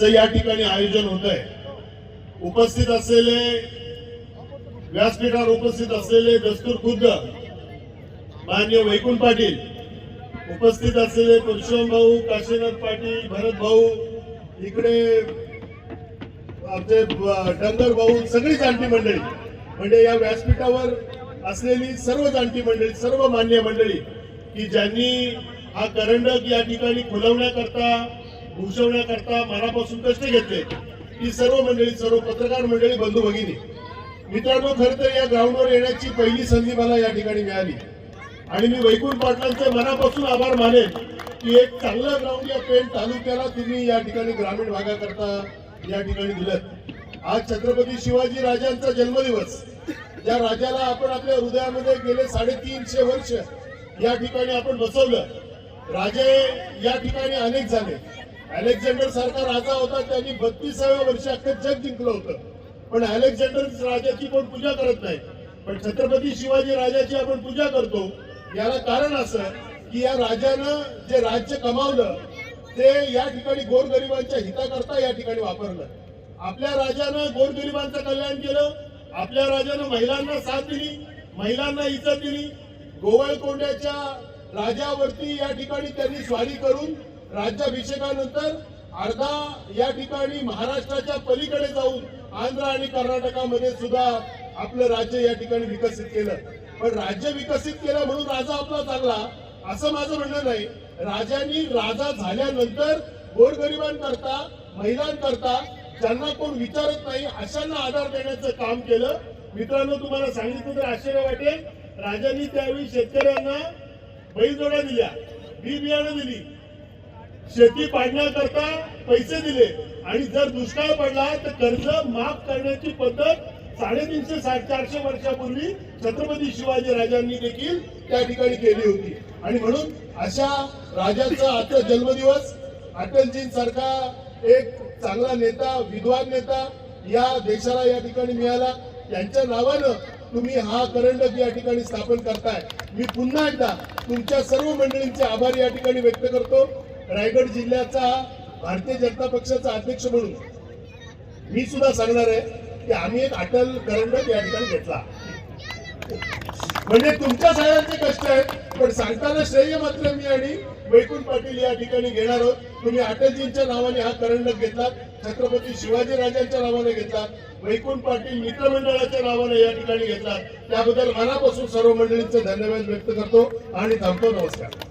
च या ठिकाणी आयोजन होत आहे. उपस्थित असलेले व्यासपीठावर उपस्थित असलेले दस्तूर खुद्द मान्य वैकुंठ पाटील उपस्थित असलेले परशुराम भाऊ काशीनाथ पाटील भरत भाऊ इकडे आमचे डंगर भाऊ सगळी जाणती मंडळी. म्हणजे या व्यासपीठावर असलेली सर्व जाणती मंडळी सर्व मान्य मंडळी की ज्यांनी हा करंडक या ठिकाणी खुलवण्याकरता भूषवण्याकरता मनापासून कष्ट घेतले. ही सर्व मंडळी सर्व पत्रकार मंडळी बंधू भगिनी मित्रांनो खरं तर या ग्राउंडवर येण्याची पहिली संधी मला या ठिकाणी मिळाली. आणि मी वैकुंठ पाटलांचे मनापासून आभार मानेन की एक चांगलं ग्राउंड या पेण तालुक्याला तिने या ठिकाणी ग्रामीण भागाकरता या ठिकाणी दिलं आज छत्रपती शिवाजी राजांचा जन्मदिवस. ज्या राजाला आपण आपल्या हृदयामध्ये गेले साडेतीनशे वर्ष या ठिकाणी आपण बसवलं. राजे या ठिकाणी अनेक झाले. अलेक्झांडर सारखा राजा होता त्यांनी बत्तीसाव्या वर्षी अख्खं जग जिंकलं होतं. पण अलेक्झांडर राजाची कोण पूजा करत नाही. पण छत्रपती शिवाजी राजाची आपण पूजा करतो. याला कारण असं की या राजानं जे राज्य कमावलं ते या ठिकाणी गोरगरिबांच्या हिताकरता या ठिकाणी वापरलं. आपल्या राजानं गोरगरिबांचं कल्याण केलं आपल्या राजानं महिलांना साथ दिली महिलांना इज्जत दिली. गोवळकोंड्याच्या राजावरती या ठिकाणी त्यांनी स्वारी करून राज्याभिषेकानंतर अर्धा या ठिकाणी महाराष्ट्राच्या पलीकडे जाऊन आंध्र आणि कर्नाटकामध्ये सुद्धा आपलं राज्य या ठिकाणी विकसित केलं. पण राज्य विकसित केलं म्हणून राजा आपला चांगला असं माझं म्हणणं नाही. राजांनी राजा झाल्यानंतर गोरगरिबांकरता महिलांकरता ज्यांना कोण विचारत नाही अशांना आधार देण्याचं काम केलं. मित्रांनो तुम्हाला सांगितलं तर आश्चर्य वाटेल. राजांनी त्यावेळी शेतकऱ्यांना बैलजोड्या दिल्या बी बियाणं दिली. शेती पाडण्याकरता पैसे दिले. आणि जर दुष्काळ पडला तर कर्ज माफ करण्याची पद्धत साडेतीनशे साठ चारशे वर्षापूर्वी छत्रपती शिवाजी राजांनी देखील त्या ठिकाणी केली होती. आणि म्हणून अशा राजाचा आजचा जन्मदिवस अटलजींसारखा एक चांगला नेता विद्वान नेता या देशाला या ठिकाणी मिळाला. त्यांच्या नावानं तुम्ही हा करंडक या ठिकाणी स्थापन करताय. मी पुन्हा एकदा तुमच्या सर्व मंडळींचे आभार या ठिकाणी व्यक्त करतो. रायगड जिल्ह्याचा भारतीय जनता पक्षाचा अध्यक्ष म्हणून मी सुद्धा सांगणार आहे की आम्ही एक अटल करंडक या ठिकाणी घेतला. म्हणजे तुमच्या सगळ्यांचे कष्ट आहेत पण सांगताना श्रेय मात्र मी आणि वैकुंठ पाटील या ठिकाणी घेणार आहोत. तुम्ही अटलजींच्या नावाने हा करंडक घेतला छत्रपती शिवाजी राजांच्या नावाने घेतला वैकुंठ पाटील मित्रमंडळाच्या नावाने या ठिकाणी घेतला त्याबद्दल मनापासून सर्व मंडळींचे धन्यवाद व्यक्त करतो आणि थांबतो. नमस्कार.